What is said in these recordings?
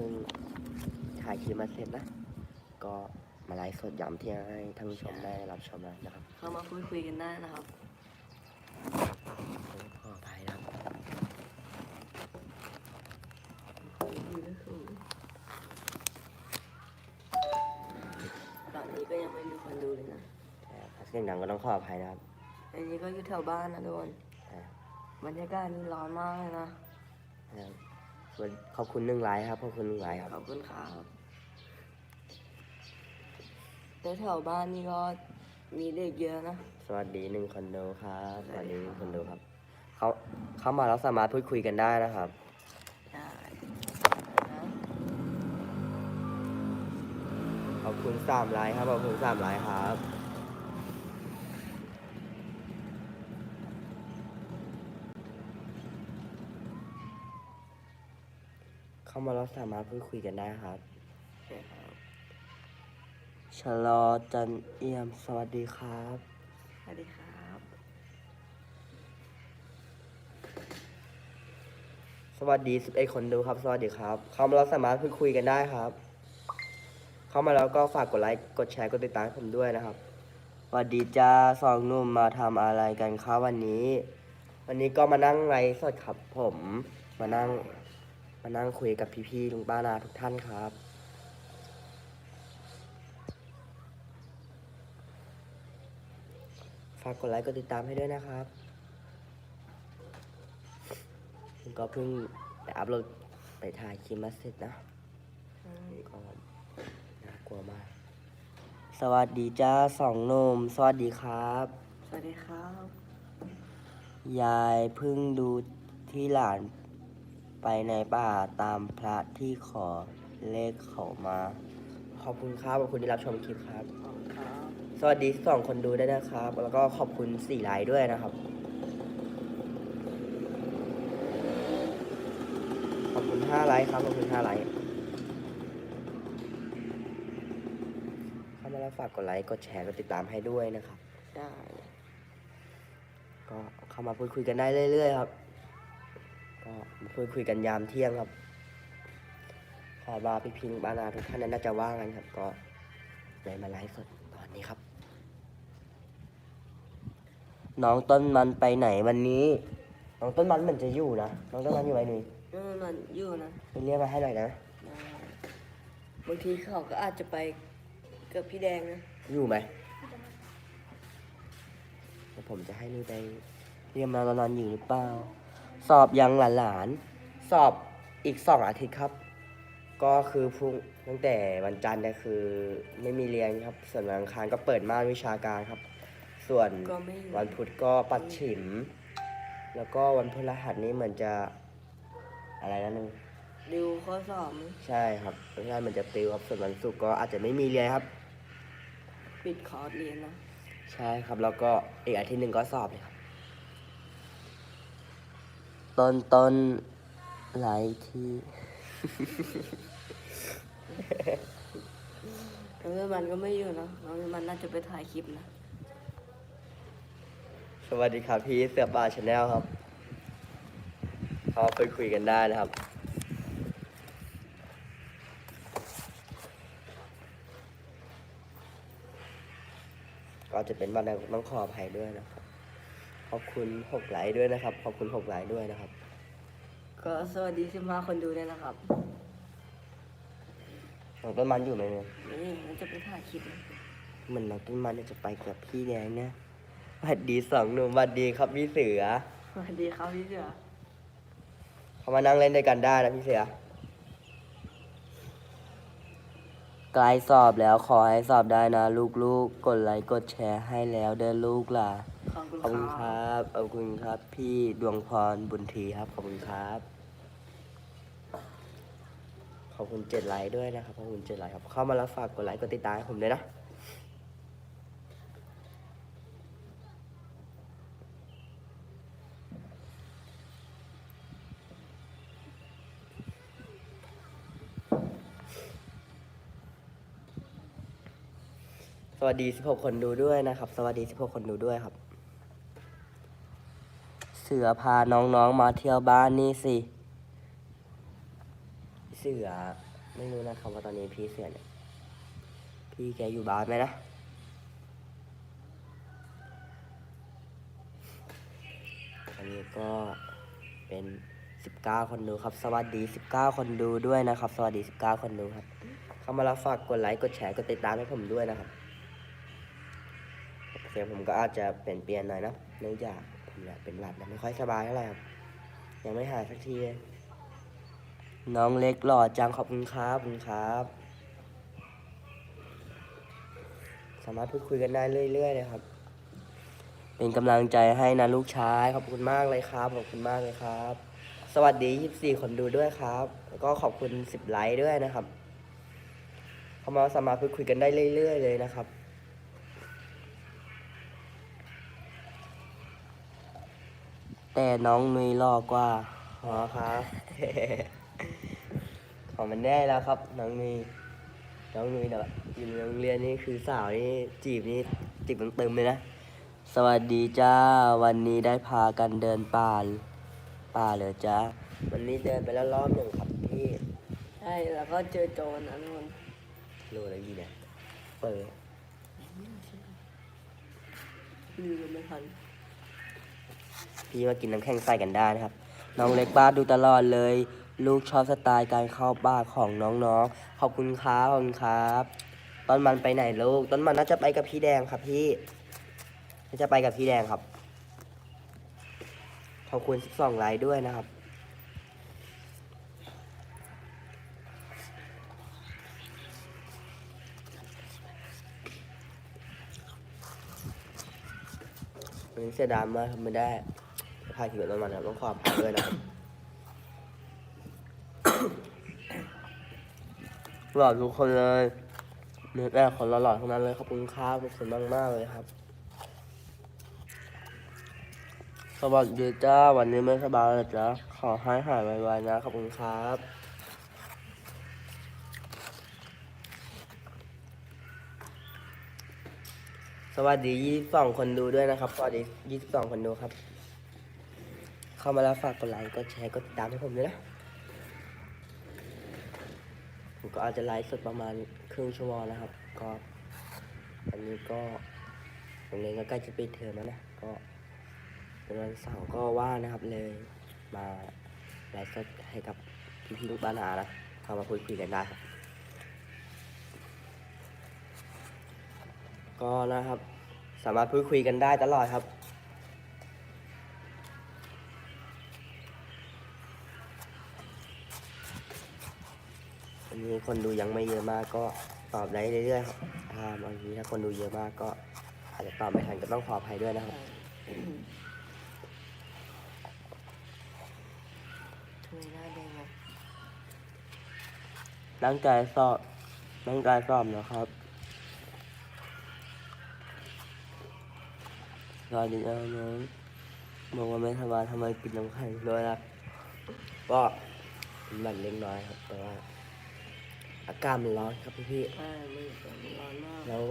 พิ่งถ่ายคลิปมาเสร็จนะ ก็มาไลฟ์สดย้ำเที่ยงให้ท่านผู้ชมได้รับชมแล้วนะครับเข้ามาพูดคุยกันได้นะครับขออภัยนะครับตอนนี้ก็ยังไม่มีคนดูเลยนะแต่ถ้าเสียงดังก็ต้องขออภัยนะครับ อันนี้ก็อยู่แถวบ้านนะทุกคนอ่าบรรยากาศนี่ร้อนมากเลยนะ นะครับ ส่วนขอบคุณหนึ่งไลค์ครับขอบคุณหนึ่งไลค์ครับขอบคุณครับแล้วแถวบ้านนี่ก็มีเด็กเยอะนะ สวัสดีหนึ่งคอนโดครับสวัสดีหนึ่งคอนโดครับ เขาเข้ามาแล้วสามารถพูดคุยกันได้นะครับได้นะขอบคุณสามไลค์ครับขอบคุณสามไลค์ครับ เข้ามาแล้วสามารถพูดคุยกันได้ครับโอเคครับชะลอจันเอี่ยมสวัสดีครับ สวัสดีครับ สวัสดี11คนดูครับ สวัสดีครับ เข้ามาแล้วสามารถพูดคุยกันได้ครับ เข้ามาแล้วก็ฝากกดไลค์กดแชร์กดติดตามให้ผมด้วยนะครับสวัสดีจ้าสองหนุ่มมาทำอะไรกันครับวันนี้ วันนี้ก็มานั่งไลฟ์สดครับผมมานั่ง มานั่งคุยกับพี่ๆลุงป้านาทุกท่านครับ ฝากกดไลค์กดติดตามให้ด้วยนะครับผมก็เพิ่งไปอัพโหลดไปถ่ายคลิปมาเสร็จนะก็น่ากลัวมาก สวัสดีจ้าสองหนุ่มสวัสดีครับ สวัสดีครับ ยายเพิ่งดูที่หลาน ไปในป่าตามพระที่ขอเลขเขามา ขอบคุณครับขอบคุณที่รับชมคลิปครับขอบคุณครับ สวัสดีสองคนดูด้วยนะครับ แล้วก็ขอบคุณสี่ไลค์ด้วยนะครับ ขอบคุณห้าไลค์ครับขอบคุณห้าไลค์เข้ามาแล้วฝากกดไลค์กดแชร์กดติดตามให้ด้วยนะครับ ได้ ก็เข้ามาพูดคุยกันได้เรื่อยๆครับ ก็มาพูดคุยกันยามเที่ยงครับคาดว่าพี่พิงค์บานาทุกท่านนั้นน่าจะว่างกันครับ ก็เลยมาไลฟ์สดตอนนี้ครับ น้องต้นมันไปไหนวันนี้ น้องต้นมันเหมือนจะอยู่นะ น้องต้นมันอยู่ไหนนี่เออมันอยู่นะไปเรียกมาให้หน่อยนะได้บางทีเขาก็อาจจะไปกับพี่แดงนะ อยู่ไหมเดี๋ยวผมจะให้นี่ไปเรียกมาตอนนอนอยู่หรือเปล่า สอบยังหลานๆ สอบอีกสองอาทิตย์ครับ ก็คือพรุ่งตั้งแต่วันจันทร์เนี่ยคือไม่มีเรียนครับ ส่วนวันอังคารก็เปิดม่านวิชาการครับ ส่วนก็ไม่อยู่ วันพุธก็ปัดฉิม แล้วก็วันพฤหัสนี้เหมือนจะอะไรนั่นนึงดิวข้อสอบมั้ยใช่ครับพฤหัสมันจะติวครับ ส่วนวันศุกร์ก็อาจจะไม่มีเรียนครับ ปิดคอร์สเรียนนะ ใช่ครับ แล้วก็อีกอาทิตย์หนึ่งก็สอบเลยครับ ต้นต้นหลายที่น้องมันก็ไม่อยู่นะน้องมันน่าจะไปถ่ายคลิปนะ สวัสดีครับพี่เสือป่าชาแนลครับเขาไปคุยกันได้นะครับ ก็จะเป็นวันแรกต้องขออภัยด้วยนะครับ ขอบคุณหกไลค์ด้วยนะครับ ขอบคุณหกไลค์ด้วยนะครับ ก็สวัสดีสิบห้าคนดูด้วยนะครับน้องต้นมันอยู่ไหมเนี่ยนี่มันจะไปถ่ายคลิปนะเหมือนน้องต้นมันเนี่ยจะไปกับพี่แดงเนี่ยสวัสดีสองหนุ่มสวัสดีครับพี่เสือสวัสดีครับพี่เสือเขามานั่งเล่นด้วยกันได้นะพี่เสือใกล้สอบแล้วขอให้สอบได้นะ ลูกๆกดไลค์กดแชร์ให้แล้วเด้อลูกล่ะ ขอบคุณขอบคุณคครับรับ ขอบคุณครับ พี่ดวงพรบุญทีครับ ขอบคุณครับ ขอบคุณเจ็ดไลค์ด้วยนะครับ ขอบคุณเจ็ดไลค์ครับ เข้ามาแล้วฝากกดไลค์กดติดตามให้ผมด้วยนะ สวัสดี 16 คนดูด้วยนะครับ สวัสดี 16 คนดูด้วยครับ สือพาน้องๆมาเที่ยวบ้านนี่สิ เสือไม่รู้นะครับว่าตอนนี้พี่เสียเนี่ยพี่แกอยู่บ้านไหมนะอันนี้ก็เป็นสิบเก้าคนดูครับ สวัสดีสิบเก้าคนดูด้วยนะครับ สวัสดีสิบเก้าคนดูครับ เข้ามาแล้วฝากกดไลค์กดแชร์กดติดตามให้ผมด้วยนะครับเสียงผมก็อาจจะเปลี่ยนเปลี่ยนหน่อยนะเนื่องจาก ผมเนี่ยเป็นหวัดนะไม่ค่อยสบายเท่าไหร่ครับยังไม่หายสักที น้องเล็กหล่อจังขอบคุณครับขอบคุณครับ สามารถพูดคุยกันได้เรื่อยๆเลยครับ เป็นกำลังใจให้นะลูกชายขอบคุณมากเลยครับขอบคุณมากเลยครับ สวัสดี 24 คนดูด้วยครับ แล้วก็ขอบคุณ 10 ไลค์ด้วยนะครับเข้ามาสามารถพูดคุยกันได้เรื่อยๆเลยนะครับ แต่น้องนุยหล่อกว่าอ๋อครับ ของมันได้แล้วครับ น้องนุยน้องนุยเนาะอยู่ในโรงเรียนนี่คือสาวนี่จีบนี่จีบมันเติมเลยนะ สวัสดีจ้า วันนี้ได้พากันเดินป่าป่าเหรอจ้าวันนี้เดินไปแล้วรอบหนึ่งครับพี่ ใช่ แล้วก็เจอโจรนะทุกคนรู้อะไรดีเนี่ยเปิดลืมไม่ทัน พี่มากินน้ำแข็งใส่กันได้นะครับ น้องเล็กบ้านดูตลอดเลย ลูกชอบสไตล์การเข้าบ้านของน้องๆ ขอบคุณครับขอบคุณครับ ต้นมันไปไหนลูก ต้นมันน่าจะไปกับพี่แดงครับพี่ น่าจะไปกับพี่แดงครับ ขอบคุณ12ไลค์ด้วยนะครับวันนี้เสียดายมากทำไม่ได้ ถ่ายคลิปกับต้นมันครับต้องขอบคุณด้วยนะครับหล่อทุกคนเลยเนื้อแรกคนหล่อๆทั้งนั้นเลยขอบคุณครับขอบคุณมากมากเลยครับ สวัสดีจ้าวันนี้ไม่สบายเลยจ้าขอให้หายไวๆนะขอบคุณครับสวัสดี 22 คนดูด้วยนะครับสวัสดี 22 คนดูครับ เข้ามาแล้วฝากกดไลค์กดแชร์กดติดตามให้ผมด้วยนะผมก็อาจจะไลฟ์สดประมาณครึ่งชั่วโมงนะครับ ก็อันนี้ก็โรงเรียนก็ใกล้จะปิดเทอมแล้วนะก็เป็นวันเสาร์ก็ว่างนะครับเลยมาไลฟ์สดให้กับพี่ๆลูกบ้านอานะเข้ามาพูดคุยกันได้ครับก็นะครับ สามารถพูดคุยกันได้ตลอดครับ นี้คนดูยังไม่เยอะมากก็ตอบได้เรื่อยๆครับาบางทีถ้าคนดูเยอะมากก็อาจจะตอบไม่ทันก็ต้องขออภัยด้วยนะครับทำไมหน้าแดงอะตั้งใจสอบตั้งใจสอบนะครับสวัสดีนะน้องบอกว่าไม่สบายทำไมกินน้ำแข็งด้วยล่ะก็เป็นเล็กน้อยครับแต่ว่า อากาศมันร้อนครับพี่พี่ใช่ไม่ร้อนมากๆแล้ว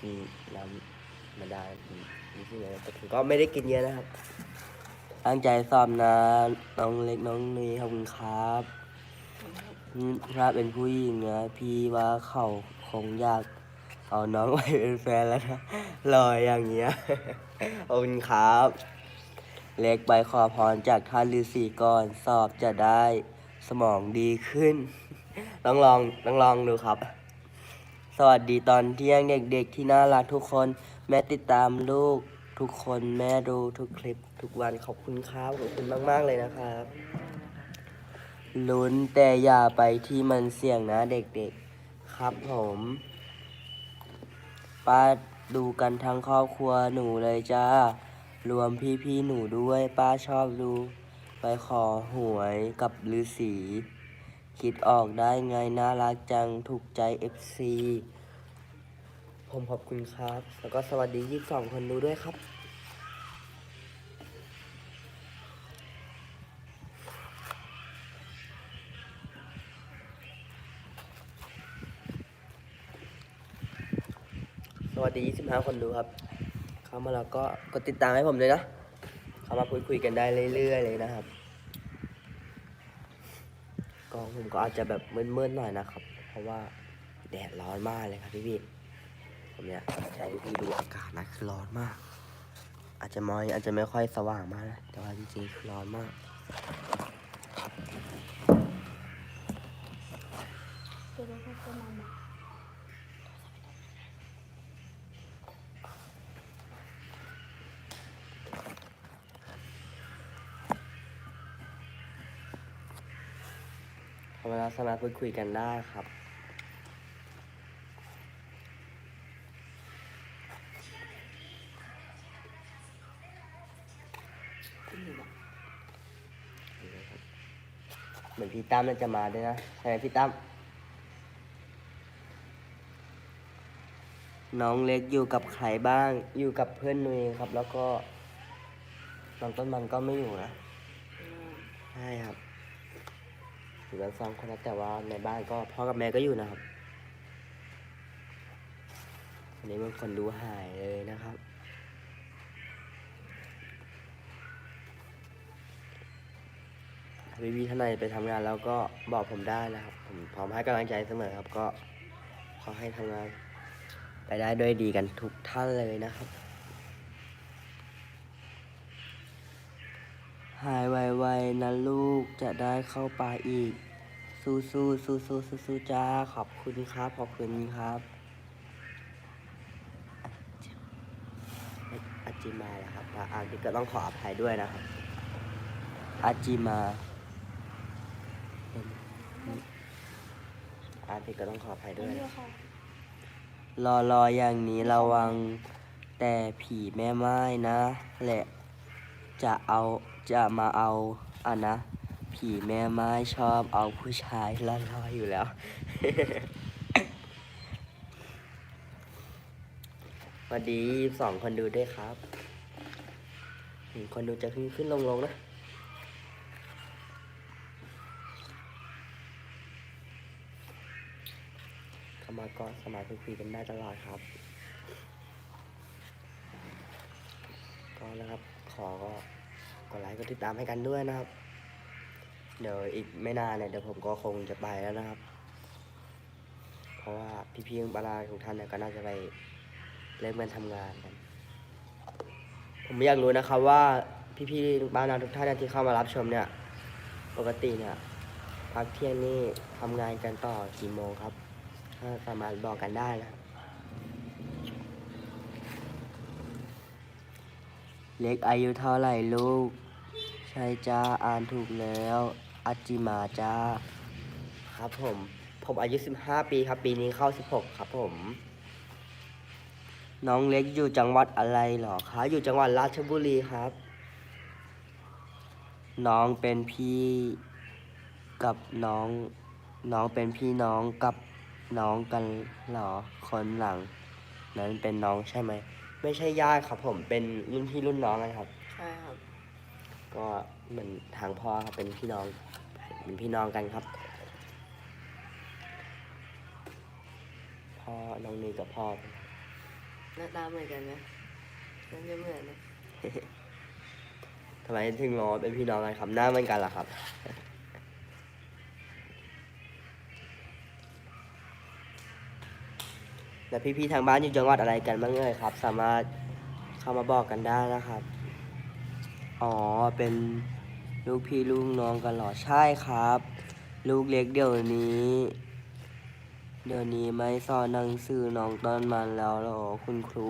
กินน้ำมาได้มีที่ไหนแต่ผมก็ไม่ได้กินเยอะนะครับ ตั้งใจสอบนะ น้องเล็กน้องนี่ขอบคุณครับอืมถ้าเป็นผู้หญิงนะ พี่ว่าเขาคงอยากเอาน้องไปเป็นแฟนแล้วนะรอยอย่างเงี้ยขอบคุณครับ เล็กไปขอพรจากท่านฤาษีก่อนสอบจะได้สมองดีขึ้น ต้องลองต้องลองดูครับ สวัสดีตอนเที่ยงเด็กๆที่น่ารักทุกคน แม่ติดตามลูกทุกคนแม่ดูทุกคลิปทุกวันขอบคุณครับขอบคุณมาก ๆ เลยนะครับลุ้นแต่อย่าไปที่มันเสี่ยงนะเด็กๆ ครับผมป้าดูกันทั้งครอบครัวหนูเลยจ้ารวมพี่ๆหนูด้วยป้าชอบดู ไปขอหวยกับฤาษี คิดออกได้ไงน่ารักจังถูกใจ FC ผมขอบคุณครับ แล้วก็สวัสดี 22 คนดูด้วยครับ สวัสดี 25 คนดูครับ เข้ามาแล้วก็กดติดตามให้ผมเลยนะ เข้ามาพูดคุยกันได้เรื่อยๆเลยนะครับ ก็ล้องผมก็อาจจะแบบมืดๆหน่อยนะครับ เพราะว่าแดดร้อนมากเลยครับพี่พี่ผมเนี่ยใช้พี่ดูอากาศนะคือร้อนมาก อาจจะมองอาจจะไม่ค่อยสว่างมากนะแต่ว่าจริงๆคือร้อนมากเดี๋ยวเราก็มา เวลาสามารถพูดคุยกันได้ครับ เหมือนพี่ตั้มน่าจะมาด้วยนะใช่ไหมพี่ตั้มน้องเล็กอยู่กับใครบ้าง อยู่กับเพื่อนนุ้ยครับ แล้วก็น้องต้นมันก็ไม่อยู่นะอืมใช่ครับ อยู่กันสองคนนะแต่ว่าในบ้านก็พ่อกับแม่ก็อยู่นะครับอันนี้มันคนดูหายเลยนะครับถ้าพี่พี่ท่านใดไปทำงานแล้วก็บอกผมได้นะครับ ผมพร้อมให้กำลังใจเสมอครับ ก็ขอให้ทำงาน ไปได้ด้วยดีกันทุกท่านเลยนะครับ หายไวๆนะลูกจะได้เข้าป่าอีก สู้สู้สู้สู้สู้สู้ๆจ้าขอบคุณครับ ขอบคุณครับ อาจิมาเหรอครับอ่านผิก็ต้องขออภัยด้วยนะครับ อาจิมาอานผิก็ต้องขออภัยด้วย รอรออย่างนี้ระวังแต่ผีแม่ไม้นะแหละจะเอา จะมาเอาอะนะ ผีแม่ไม้ชอบเอาผู้ชายล่อๆอยู่แล้ว วัสดีสองคนดูด้วยครับ คนดูจะขึ้นขึ้นลงลงนะเข้ามาก็สมารถพูดคุยกันได้ตลอดครับก็นะครับ ขอก็ กดไลค์กดติดตามให้กันด้วยนะครับ เดี๋ยวอีกไม่นานเนี่ยเดี๋ยวผมก็คงจะไปแล้วนะครับ เพราะว่าพี่ๆบาราทุกท่านเนี่ยก็น่าจะไปเริ่มกันทำงานกัน ผมอยากรู้นะครับว่าพี่ๆบ้านนาทุกท่านที่เข้ามารับชมเนี่ย ปกติเนี่ยพักเที่ยงนี่ทำงานกันต่อกี่โมงครับ ถ้าสามารถบอกกันได้นะครับ เล็กอายุเท่าไหร่ลูก ใช่จ้าอ่านถูกแล้วอาจิมาจ้า ครับผม ผมอายุ 15 ปีครับ ปีนี้เข้า 16 ครับผม น้องเล็กอยู่จังหวัดอะไรเหรอคะ อยู่จังหวัดราชบุรีครับ น้องเป็นพี่กับน้อง น้องเป็นพี่น้องกับน้องกันเหรอ คนหลัง นั้นเป็นน้องใช่ไหม ไม่ใช่ญาติครับผมเป็นรุ่นพี่รุ่นน้องนะครับ ใช่ครับ ก็เหมือนทางพ่อครับเป็นพี่น้องเป็นพี่น้องกันครับ พ่อน้องนีกับพ่อหน้าตาเหมือนกันไหมน่าจะเหมือนนะ ทำไมถึงรอเป็นพี่น้องกันครับหน้าเหมือนกันล่ะครับ แล้วพี่ๆทางบ้านอยู่จังหวัดอะไรกันบ้างเอ่ยครับ สามารถเข้ามาบอกกันได้นะครับ อ๋อเป็นลูกพี่ลูกน้องกันเหรอใช่ครับ ลูกเล็กเดี๋ยวนี้ เดี๋ยวนี้ไม่สอนหนังสือน้องต้นมันแล้วเหรอคุณครู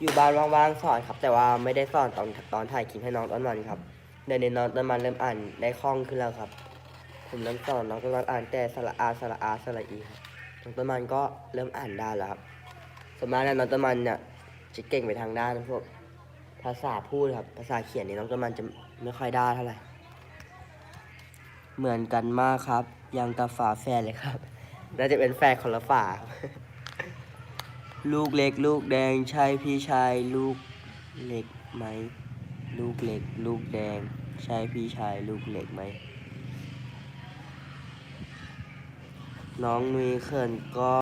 อยู่บ้านว่างๆสอนครับ แต่ว่าไม่ได้สอนตอนตอนถ่ายคลิปให้น้องต้นมันครับเดี๋ยวนี้น้องต้นมันเริ่มอ่านได้คล่องขึ้นแล้วครับ ผมเริ่มสอนน้องต้นมันอ่านแต่สระอาสระอาสระอีครับ น้องต้นมันก็เริ่มอ่านได้แล้วครับส่วนมากแล้วน้องต้นมันเนี่ยจะเก่งไปทางด้านพวกภาษาพูดครับ ภาษาเขียนนี่น้องต้นมันจะไม่ค่อยได้เท่าไหร่ เหมือนกันมากครับ ยังกับฝาแฝดเลยครับ น่าจะเป็นแฝดคนละฝาลูกเล็ก ลูกแดงใช่พี่ชายลูกเล็กไหม ลูกเล็ก ลูกแดง ใช่พี่ชายลูกเล็กไหม น้องนุ้ยเขินก็